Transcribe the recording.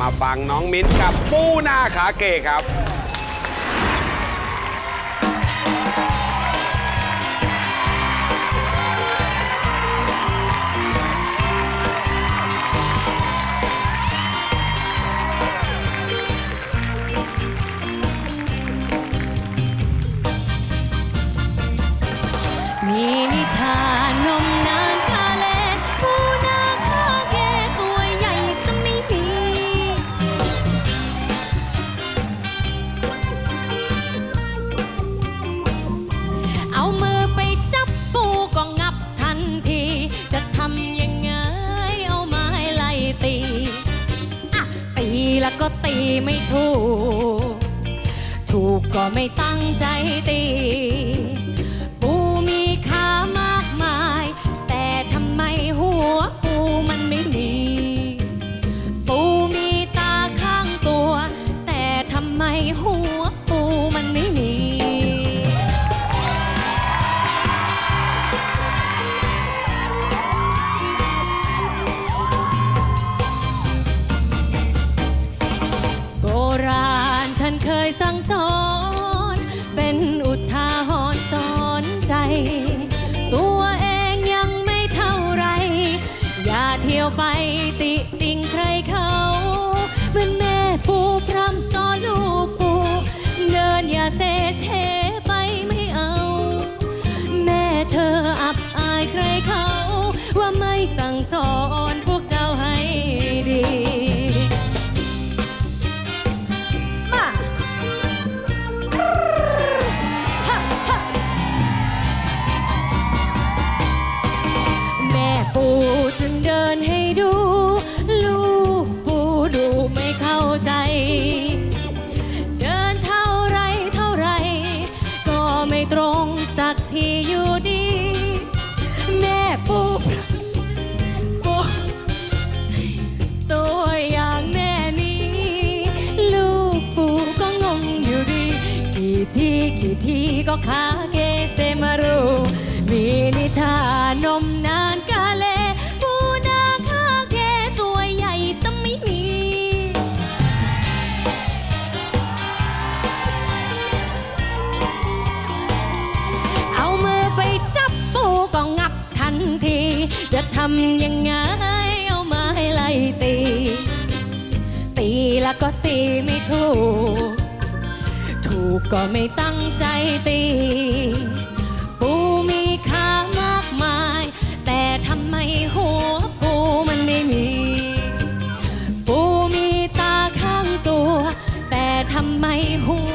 มาฟังน้องมิ้นกับปูหน้าขาเกครับ มีนิทาน แล้วก็ตีไม่ถูก ถูกก็ไม่ตั้งใจตี ยสั่งสอน เป็นอุทาหรณ์สอนใจ ตัวเองยังไม่เท่าไร อย่าเที่ยวไปติติงใครเขาเหมือนแม่ปูพร่ำสอนลูกปู เดินอย่าเซเชไปไม่เอา แม่เธออับอายใครเขา ว่าไม่สั่งสอน กี่ทีก็คาเกเซมารู มีนิทานนมนานกาเลปูนาคาเกตัวใหญ่สมิมี เอามือไปจับปูก็งับทันที จะทำยังไงเอาไม้ไล่ตี ตีแล้วก็ตีไม่ถูก ก็ไม่ตั้งใจตี ปูมีขามากมาย แต่ทำไมหัวปูมันไม่มี ปูมีตาข้างตัว แต่ทำไมหัว